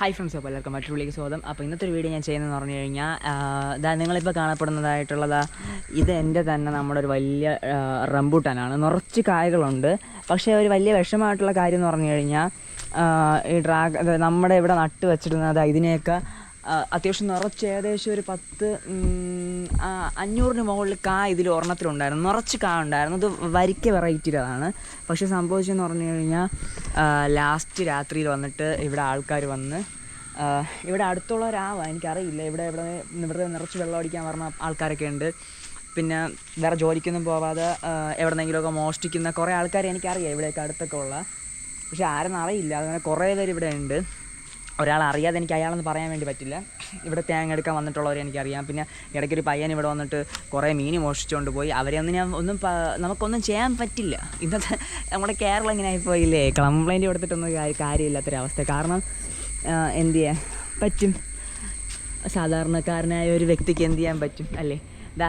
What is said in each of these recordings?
Hi friends അപ്പോൾ എല്ലാവർക്കും മറ്റുള്ളിലേക്ക് സ്വാഗതം. അപ്പോൾ ഇന്നത്തെ ഒരു വീഡിയോ ഞാൻ ചെയ്യുന്നതെന്ന് പറഞ്ഞു കഴിഞ്ഞാൽ ഇതാ നിങ്ങളിപ്പോൾ കാണപ്പെടുന്നതായിട്ടുള്ളതാ ഇത് എന്റെ തന്നെ നമ്മുടെ ഒരു വലിയ റംബൂട്ടാനാണ്. നിറച്ച് കായകളുണ്ട്. പക്ഷേ ഒരു വലിയ വിഷമമായിട്ടുള്ള കാര്യം എന്ന് പറഞ്ഞു കഴിഞ്ഞാൽ ഈ ഡ്രാഗ നമ്മുടെ ഇവിടെ നട്ട് വെച്ചിരുന്നത് ഇതിനെയൊക്കെ അത്യാവശ്യം നിറച്ച് ഏകദേശം ഒരു പത്ത് അഞ്ഞൂറിന് മുകളിൽ കാ ഇതിൽ ഒരെണ്ണത്തിലുണ്ടായിരുന്നു. നിറച്ച് കാ ഉണ്ടായിരുന്നു. അത് വരിക്ക വെറൈറ്റിയിലതാണ് പക്ഷെ സംഭവിച്ചതെന്ന് പറഞ്ഞു കഴിഞ്ഞാൽ ലാസ്റ്റ് രാത്രിയിൽ വന്നിട്ട് ഇവിടെ ആൾക്കാർ വന്ന് ഇവിടെ അടുത്തുള്ള ഒരാവാ എനിക്കറിയില്ല. ഇവിടെ ഇവിടെ ഇവിടെ നിറച്ച് വെള്ളം അടിക്കാൻ പറഞ്ഞ ആൾക്കാരൊക്കെ ഉണ്ട്. പിന്നെ വേറെ ജോലിക്കൊന്നും പോവാതെ എവിടെന്നെങ്കിലുമൊക്കെ മോഷ്ടിക്കുന്ന കുറേ ആൾക്കാർ എനിക്കറിയാം ഇവിടെയൊക്കെ അടുത്തൊക്കെ ഉള്ള. പക്ഷെ ആരെന്നറിയില്ല അതുപോലെ കുറേ പേര് ഇവിടെ ഉണ്ട്. ഒരാൾ അറിയാതെ എനിക്ക് അയാളെന്ന് പറയാൻ വേണ്ടി പറ്റില്ല. ഇവിടെ തേങ്ങ എടുക്കാൻ വന്നിട്ടുള്ളവരെ എനിക്കറിയാം. പിന്നെ ഇടയ്ക്കൊരു പയ്യൻ ഇവിടെ വന്നിട്ട് കുറേ മീൻ മോഷിച്ചുകൊണ്ട് പോയി. അവരെ ഒന്നും ഞാൻ ഒന്നും നമുക്കൊന്നും ചെയ്യാൻ പറ്റില്ല. ഇന്നത്തെ നമ്മുടെ കേരളം ഇങ്ങനെ ആയിപ്പോയില്ലേ? കംപ്ലൈന്റ് കൊടുത്തിട്ടൊന്നും കാര്യമില്ലാത്തൊരവസ്ഥ. കാരണം എന്ത് ചെയ്യാൻ പറ്റും? സാധാരണക്കാരനായ ഒരു വ്യക്തിക്ക് എന്ത് ചെയ്യാൻ പറ്റും അല്ലേ? ഇതാ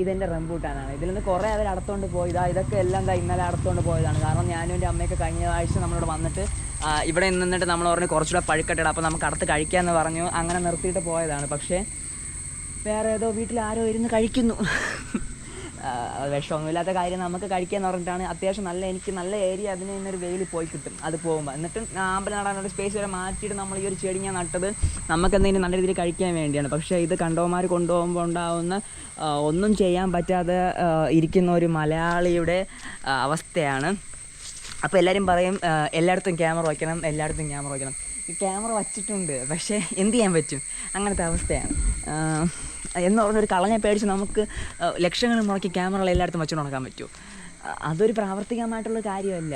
ഇതെന്റെ റംബൂട്ടാനാണ്. ഇതിൽ നിന്ന് കുറേ അവർ അടത്തോണ്ട് പോയി. ഇതാ ഇതൊക്കെ എല്ലാം ഇന്നലെ അടത്തോണ്ട് പോയതാണ്. കാരണം ഞാനും എന്റെ അമ്മയൊക്കെ കഴിഞ്ഞ ആഴ്ച നമ്മളിവിടെ വന്നിട്ട് ഇവിടെ നിന്നിട്ട് നമ്മൾ പറഞ്ഞു കുറച്ചുകൂടെ പഴുക്കട്ടെ അപ്പോൾ നമുക്ക് അടുത്ത് കഴിക്കാമെന്ന് പറഞ്ഞു. അങ്ങനെ നിർത്തിയിട്ട് പോയതാണ്. പക്ഷേ വേറെ ഏതോ വീട്ടിൽ ആരോ ഇരുന്ന് കഴിക്കുന്നു. വിഷമൊന്നുമില്ലാത്ത കാര്യം നമുക്ക് കഴിക്കാന്ന് പറഞ്ഞിട്ടാണ്. അത്യാവശ്യം നല്ല എനിക്ക് നല്ല ഏരിയ അതിന് ഇന്നൊരു വെയിൽ പോയി കിട്ടും. അത് പോകുമ്പോൾ എന്നിട്ട് ആമ്പൽ നടാനുള്ള സ്പേസ് വരെ മാറ്റിയിട്ട് നമ്മൾ ഈ ഒരു ചെടി ഞാൻ നട്ടത് നമുക്ക് എന്തെങ്കിലും നല്ല രീതിയിൽ കഴിക്കാൻ വേണ്ടിയാണ്. പക്ഷേ ഇത് കണ്ടവന്മാർ കൊണ്ടുപോകുമ്പോൾ ഉണ്ടാവുന്ന ഒന്നും ചെയ്യാൻ പറ്റാതെ ഇരിക്കുന്ന ഒരു മലയാളിയുടെ അവസ്ഥയാണ്. അപ്പോൾ എല്ലാവരും പറയും എല്ലായിടത്തും ക്യാമറ വയ്ക്കണം എല്ലായിടത്തും ക്യാമറ വയ്ക്കണം ക്യാമറ വച്ചിട്ടുണ്ട് പക്ഷേ എന്ത് ചെയ്യാൻ പറ്റും? അങ്ങനത്തെ അവസ്ഥയാണ്. എന്ന് പറഞ്ഞൊരു കളഞ്ഞെ പേടിച്ച് നമുക്ക് ലക്ഷങ്ങൾ മുടക്കി ക്യാമറകൾ എല്ലായിടത്തും വെച്ചു നടക്കാൻ പറ്റുമോ അതൊരു പ്രാവർത്തികമായിട്ടുള്ള കാര്യമല്ല.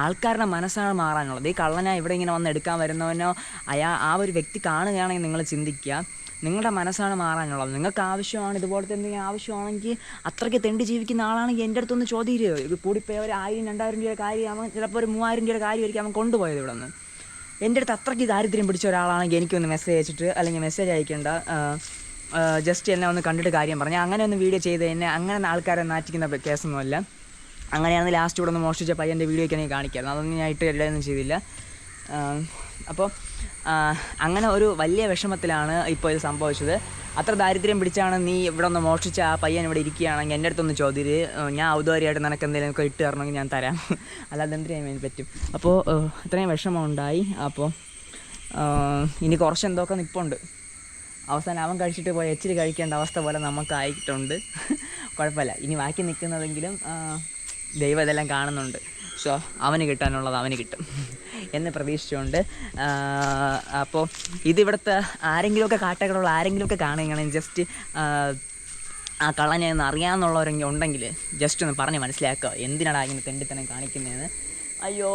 ആൾക്കാരുടെ മനസ്സാണ് മാറാനുള്ളത്. ഈ കള്ളനാ ഇവിടെ ഇങ്ങനെ വന്ന് എടുക്കാൻ വരുന്നവനോ അയാ ആ ഒരു വ്യക്തി കാണുകയാണെങ്കിൽ നിങ്ങൾ ചിന്തിക്കുക. നിങ്ങളുടെ മനസ്സാണ് മാറാനുള്ളത്. നിങ്ങൾക്ക് ആവശ്യമാണ് ഇതുപോലത്തെ എന്തെങ്കിലും ആവശ്യമാണെങ്കിൽ അത്രയ്ക്ക് തെണ്ടി ജീവിക്കുന്ന ആളാണെങ്കിൽ എന്റെ അടുത്തൊന്ന് ചോദ്യം ഇത് കൂടിപ്പോയി ഒരു ആയിരം രണ്ടായിരം രൂപയുടെ കാര്യം അവൻ ചിലപ്പോൾ ഒരു മൂവായിരം രൂപയുടെ കാര്യമായിരിക്കും അവൻ കൊണ്ടുപോയത് ഇവിടെ നിന്ന് എന്റെ അടുത്ത് അത്രയ്ക്ക് ദാരിദ്ര്യം പിടിച്ച ഒരാളാണെങ്കിൽ എനിക്കൊന്ന് മെസ്സേജ് അയച്ചിട്ട് അല്ലെങ്കിൽ മെസ്സേജ് അയക്കേണ്ട. ജസ്റ്റ് എന്നെ ഒന്ന് കണ്ടിട്ട് കാര്യം പറഞ്ഞു. അങ്ങനെ ഒന്ന് വീഡിയോ ചെയ്ത് എന്നെ അങ്ങനെ ആൾക്കാരെ നാറ്റിക്കുന്ന കേസൊന്നുമല്ല അങ്ങനെയാണ് ലാസ്റ്റ് ഇവിടെ ഒന്ന് മോഷ്ടിച്ച പയ്യന്റെ വീഡിയോ ഒക്കെ എനിക്ക് കാണിക്കായിരുന്നു. അതൊന്നും ഞാൻ ഇട്ട് ഒന്നും ചെയ്തില്ല. അപ്പോൾ അങ്ങനെ ഒരു വലിയ വിഷമത്തിലാണ് ഇപ്പോൾ ഇത് സംഭവിച്ചത്. അത്ര ദാരിദ്ര്യം പിടിച്ചാണ് നീ ഇവിടെ ഒന്ന് മോഷിച്ച ആ പയ്യൻ ഇവിടെ ഇരിക്കുകയാണെങ്കിൽ എന്റെ അടുത്തൊന്ന് ചോദ്യര് ഞാൻ ഔദാര്യമായിട്ട് നിനക്ക് എന്തെങ്കിലും ഒക്കെ ഇട്ട് തരണമെങ്കിൽ ഞാൻ തരാം. അല്ലാതെ എന്ത് ചെയ്യാൻ വേണ്ടി പറ്റും? അപ്പോൾ ഇത്രയും വിഷമമുണ്ടായി. അപ്പോൾ ഇനി കുറച്ച് എന്തൊക്കെ നിപ്പുണ്ട്. അവസാനം അവൻ കഴിച്ചിട്ട് പോയി എച്ചിരി കഴിക്കേണ്ട അവസ്ഥ പോലെ നമുക്കായിട്ടുണ്ട്. കുഴപ്പമില്ല. ഇനി ബാക്കി നിൽക്കുന്നതെങ്കിലും ദൈവം ഇതെല്ലാം കാണുന്നുണ്ട്. സോ അവന് കിട്ടാനുള്ളത് അവന് കിട്ടും. എന്ന് പ്രതീക്ഷിച്ചുകൊണ്ട് അപ്പോൾ ഇതിവിടുത്തെ ആരെങ്കിലുമൊക്കെ കാട്ടകളുള്ള ആരെങ്കിലുമൊക്കെ കാണുകയാണെങ്കിൽ ജസ്റ്റ് ആ കള്ളനെ ഒന്ന് അറിയാമെന്നുള്ളവരെങ്കിൽ ഉണ്ടെങ്കിൽ ജസ്റ്റ് ഒന്ന് പറഞ്ഞ് മനസ്സിലാക്കുക. എന്തിനാണ് ഇങ്ങനെ തെണ്ടിത്തനം കാണിക്കുന്നതെന്ന്? അയ്യോ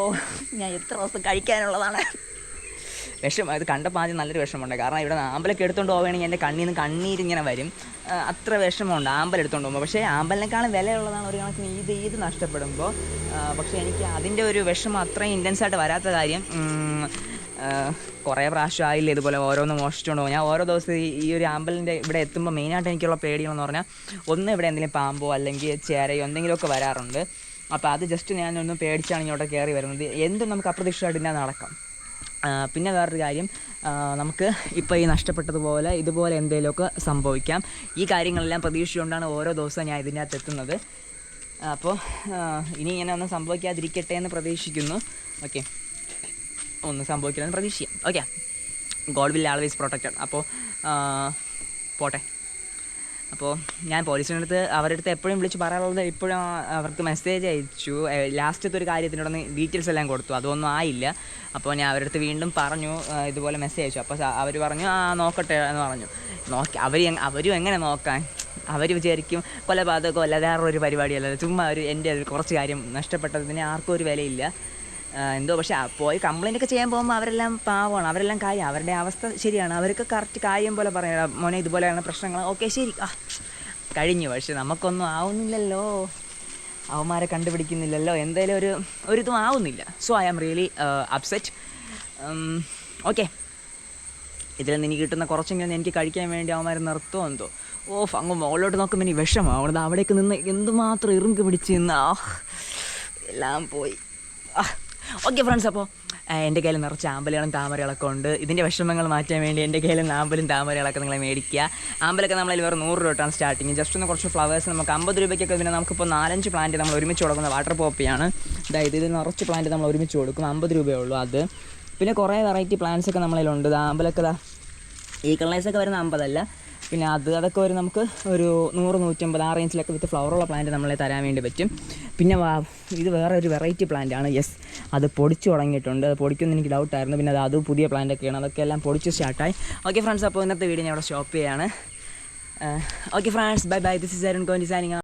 ഞാൻ എത്ര ദിവസം കഴിക്കാനുള്ളതാണ്. വിഷം അത് കണ്ടപ്പോൾ ആദ്യം നല്ലൊരു വിഷമമുണ്ട് കാരണം ഇവിടെ ആമ്പലൊക്കെ എടുത്തുകൊണ്ട് പോവുകയാണെങ്കിൽ എന്റെ കണ്ണിൽ നിന്ന് കണ്ണീര് ഇങ്ങനെ വരും. അത്ര വിഷമമുണ്ട് ആമ്പൽ എടുത്തുകൊണ്ട് പോകുമ്പോൾ പക്ഷേ ആമ്പലിനേക്കാളും വിലയുള്ളതാണ് ഒരു കണക്കിന് ഇത് ഇത് നഷ്ടപ്പെടുമ്പോൾ. പക്ഷേ എനിക്ക് അതിന്റെ ഒരു വിഷമം അത്രയും ഇന്റൻസ് ആയിട്ട് വരാത്ത കാര്യം കുറേ പ്രാവശ്യം ആയില്ല ഇതുപോലെ ഓരോന്ന് മോഷിച്ചുകൊണ്ട് പോകും. ഞാൻ ഓരോ ദിവസം ഈ- ഒരു ആമ്പലിന്റെ ഇവിടെ എത്തുമ്പോൾ മെയിനായിട്ട് എനിക്കുള്ള പേടികളെന്ന് പറഞ്ഞാൽ ഒന്ന് ഇവിടെ എന്തെങ്കിലും പാമ്പോ അല്ലെങ്കിൽ ചേരയോ എന്തെങ്കിലുമൊക്കെ വരാറുണ്ട്. അപ്പോൾ അത് ജസ്റ്റ് ഞാനൊന്ന് പേടിച്ചാണ് ഇങ്ങോട്ട് കയറി വരുന്നത്. എന്തും നമുക്ക് അപ്രതീക്ഷിതമായിട്ട് ഞാൻ നടക്കാം. പിന്നെ വേറൊരു കാര്യം നമുക്ക് ഇപ്പോൾ ഈ നഷ്ടപ്പെട്ടതുപോലെ ഇതുപോലെ എന്തെങ്കിലുമൊക്കെ സംഭവിക്കാം. ഈ കാര്യങ്ങളെല്ലാം പ്രതീക്ഷിച്ചുകൊണ്ടാണ് ഓരോ ദിവസവും ഞാൻ ഇതിനകത്ത് എത്തുന്നത്. അപ്പോൾ ഇനി ഇങ്ങനെ ഒന്നും സംഭവിക്കാതിരിക്കട്ടെ എന്ന് പ്രതീക്ഷിക്കുന്നു. ഓക്കെ. ഒന്നും സംഭവിക്കില്ലെന്ന് പ്രതീക്ഷിക്കാം. Okay. God will always protected അപ്പോൾ പോട്ടെ. അപ്പോൾ ഞാൻ പോലീസിന്റെ അടുത്ത് അവരുടെ അടുത്ത് എപ്പോഴും വിളിച്ച് പറയാനുള്ളത് ഇപ്പോഴും അവർക്ക് മെസ്സേജ് അയച്ചു. ലാസ്റ്റത്തെ ഒരു കാര്യത്തിനോടൊന്ന് ഡീറ്റെയിൽസ് എല്ലാം കൊടുത്തു. അതൊന്നും ആയില്ല. അപ്പോൾ ഞാൻ അവരുടെ അടുത്ത് വീണ്ടും പറഞ്ഞു ഇതുപോലെ മെസ്സേജ് അയച്ചു. അപ്പോൾ അവർ പറഞ്ഞു ആ നോക്കട്ടെ എന്ന് പറഞ്ഞു. നോക്കി അവർ അവരും എങ്ങനെ നോക്കാൻ? അവർ വിചാരിക്കും കൊലപാതകമോ അല്ല വേറെ ഒരു പരിപാടിയല്ല. ചുമ്മാ ഒരു എന്റെ കുറച്ച് കാര്യം നഷ്ടപ്പെട്ടതിന് ആർക്കും ഒരു വിലയില്ല. എന്തോ പക്ഷെ പോയി കംപ്ലൈന്റ് ഒക്കെ ചെയ്യാൻ പോകുമ്പോൾ അവരെല്ലാം പാവമാണ്. അവരെല്ലാം കാര്യം അവരുടെ അവസ്ഥ ശരിയാണ്. അവർക്ക് കറക്റ്റ് കാര്യം പോലെ പറയാം. മോനെ ഇതുപോലെയാണ് പ്രശ്നങ്ങൾ. ഓക്കെ ശരി. ആ കഴിഞ്ഞു. പക്ഷെ നമുക്കൊന്നും ആവുന്നില്ലല്ലോ. അവന്മാരെ കണ്ടുപിടിക്കുന്നില്ലല്ലോ. എന്തേലും ഒരു ഒരിതും ആവുന്നില്ല. So I am really upset okay. ഇതിൽ നിന്ന് എനിക്ക് കിട്ടുന്ന കുറച്ചെങ്കിലും എനിക്ക് കഴിക്കാൻ വേണ്ടി അവന്മാർ നിർത്തുമോ എന്തോ. ഓ അങ്ങ് മുകളിലോട്ട് നോക്കുമ്പോൾ ഇനി വിഷമാവണത് അവിടെ അവിടേക്ക് നിന്ന് എന്തുമാത്രം ഇറുങ്കി പിടിച്ച് നിന്ന് ആ എല്ലാം പോയി. ഓക്കെ ഫ്രണ്ട്സ് അപ്പോൾ എന്റെ കയ്യിൽ നിറച്ച് ആമ്പലുകളും താമരകളൊക്കെ ഉണ്ട്. ഇതിന്റെ വിഷമങ്ങൾ മാറ്റാൻ വേണ്ടി എന്റെ കയ്യിൽ ആമ്പലും താമരകളൊക്കെ നിങ്ങളെ മേടിക്കുക. ആമ്പലൊക്കെ നമ്മളതിൽ വേറെ നൂറ് രൂപ തൊട്ടാണ് സ്റ്റാർട്ടിങ് ജസ്റ്റ് ഒന്ന് കുറച്ച് ഫ്ലവേഴ്സ് നമുക്ക് അമ്പത് രൂപയ്ക്കൊക്കെ പിന്നെ നമുക്കിപ്പോൾ നാലഞ്ച് പ്ലാന്റ് നമ്മൾ ഒരുമിച്ച് കൊടുക്കുന്ന വാട്ടർ പോപ്പിയാണ് അതായത് ഇത് നിറച്ച് പ്ലാന്റ് നമ്മൾ ഒരുമിച്ച് കൊടുക്കും. അമ്പത് രൂപയേ ഉള്ളൂ അത്. പിന്നെ കുറേ വെറൈറ്റി പ്ലാന്റ്സ് ഒക്കെ നമ്മളതിലുണ്ട് ആമ്പലൊക്കെ ഈ കളേഴ്സൊക്കെ വരുന്ന അമ്പതല്ല. പിന്നെ അത് അതൊക്കെ ഒരു നമുക്ക് ഒരു നൂറ് നൂറ്റമ്പത് ആ റേഞ്ചിലൊക്കെ വിത്ത് ഫ്ലവറുള്ള പ്ലാന്റ് നമ്മളെ തരാൻ വേണ്ടി പറ്റും. പിന്നെ ഇത് വേറെ ഒരു വെറൈറ്റി പ്ലാന്റ് ആണ് യെസ് അത് പൊടിച്ചു തുടങ്ങിയിട്ടുണ്ട്. അത് പൊടിക്കുമെന്ന് എനിക്ക് ഡൗട്ടായിരുന്നു പിന്നെ അത് അത് പുതിയ പ്ലാന്റ് ഒക്കെയാണ്. അതൊക്കെ എല്ലാം പൊടിച്ച് സ്റ്റാർട്ടായി ഓക്കെ ഫ്രണ്ട്സ് അപ്പോൾ ഇന്നത്തെ വീഡിയോ ഞാൻ ഇവിടെ സ്റ്റോപ്പ് ചെയ്യാണ് okay friends bye bye this is Arun കോൻ designing